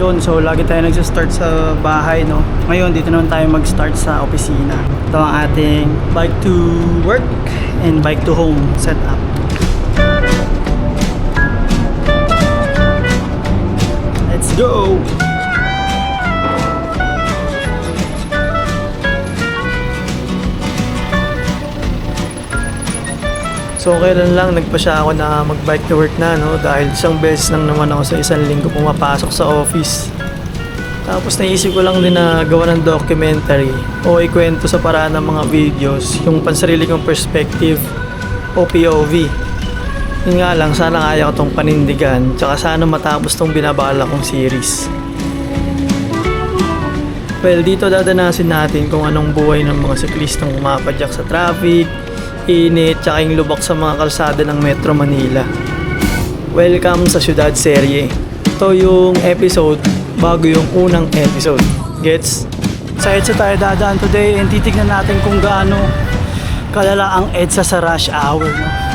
Yun, so lagi tayo nagsa-start sa bahay, no? Ngayon, dito naman tayo mag-start sa opisina. Ito ang ating bike to work and bike to home setup. Let's go! So kailan lang nagpa siya ako na mag-bike to work na no dahil isang beses lang naman ako sa isang linggo pumapasok sa office. Tapos naisip ko lang din na gawa ng documentary o ikwento sa paraan ng mga videos yung pansarili kong perspective o POV. Yun nga lang, sana kaya ko tong panindigan tsaka sana matapos tong binabala kong series. Well, dito dadanasin natin kung anong buhay ng mga siklistang umapadyak sa traffic, init, tsaka yung lubak sa mga kalsada ng Metro Manila. Welcome sa Syudad Serye. Ito yung episode bago yung unang episode. Gets? Sa EDSA tayo dadaan today and titignan natin kung gaano kalala ang EDSA sa rush hour. No?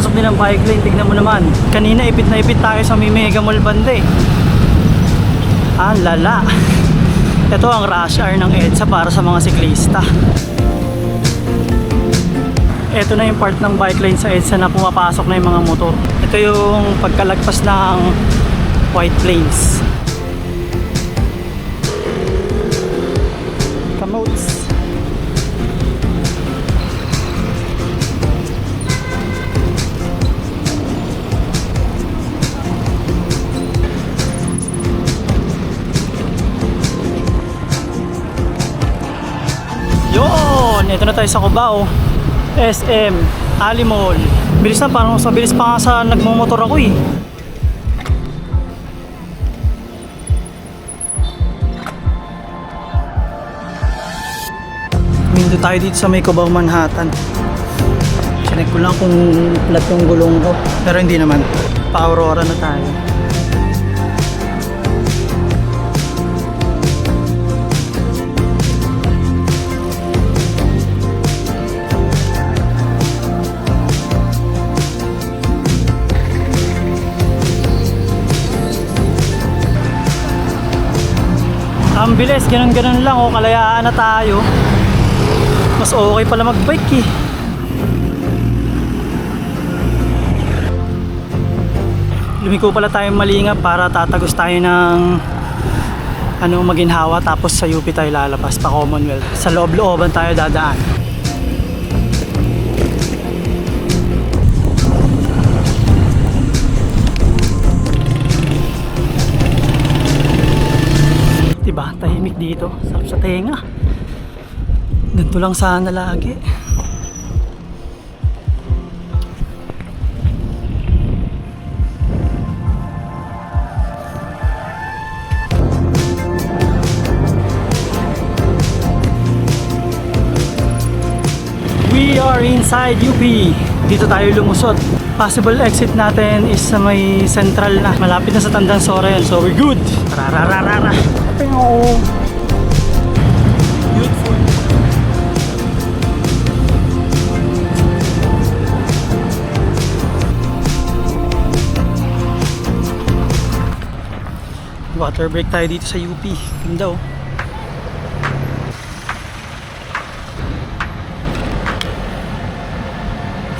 Wakas nakapasok din ang bike lane, tignan mo naman. Kanina ipit na ipit tayo sa may Mall bande. Ah, lala. Ito ang rush hour ng EDSA para sa mga siklista. Ito na yung part ng bike lane sa EDSA na pumapasok na yung mga motor. Ito yung pagkalagpas ng White Plains. Kamotes. Yun! Ito na tayo sa Cubao. SM, Alimol. Bilis na, parang sa bilis pa nga sa nagmumotor ako eh. Mindo tayo dito sa may Cubao, Manhattan. Chinek ko lang kung flat yung gulong ko. Pero hindi naman. Pa-Aurora na tayo. Ang bilis, ganun-ganun lang, oh, kalayaan na tayo. Mas okay pala mag-bike eh. Lumiko pala tayong malinga para tatagos tayo ng ano maginhawa tapos sa UP tayo lalabas pa Commonwealth. Sa loob-looban tayo dadaan. Diba? Tahimik dito. Sarap sa tenga. Ganito lang sana lagi. We are inside UP. Dito tayo lumusot. Possible exit natin is sa may central na. Malapit na sa Tandang Sora yan. So we're good. Rarararara. Beautiful. Water break tayo dito sa UP. Ganda oh.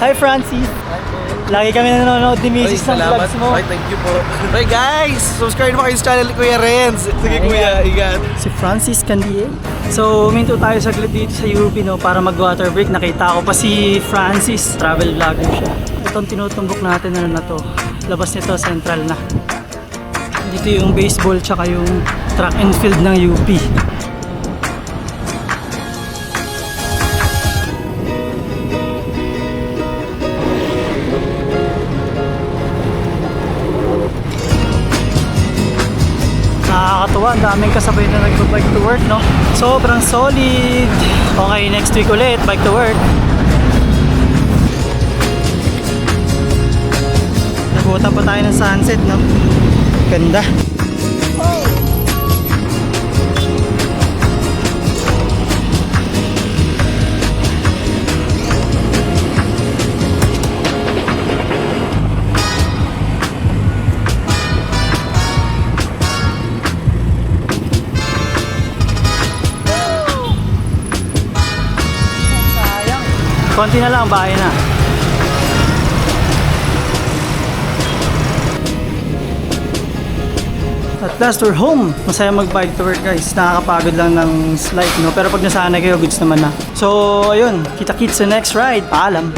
Hi Francis! Lagi kami nanonood ni Mrs. ng vlogs mo. Ay, thank you po. Hey guys! Subscribe mo kayo sa channel ni Kuya Renz. Sige Ayan. Kuya, ingat. Si Francis Candie. So, minto tayo saglit dito sa UP no, para mag-water break. Nakita ko pa si Francis. Travel vlogger siya. Itong tinutumbok natin ano na to. Labas nito, central na. Dito yung baseball tsaka yung track and field ng UP. Nakakatuwa, ang daming kasabay na nagbo-bike to work, no? Sobrang solid. Okay, next week ulit, bike to work. Nabutan pa tayo ng sunset, no? Ganda. Konti na lang, bahay na. At last, we're home. Masaya mag-bike to work guys. Nakakapagod lang ng slight, no? Pero pag nasanay kayo, goods naman na. So, ayun. Kita-kits sa next ride. Paalam.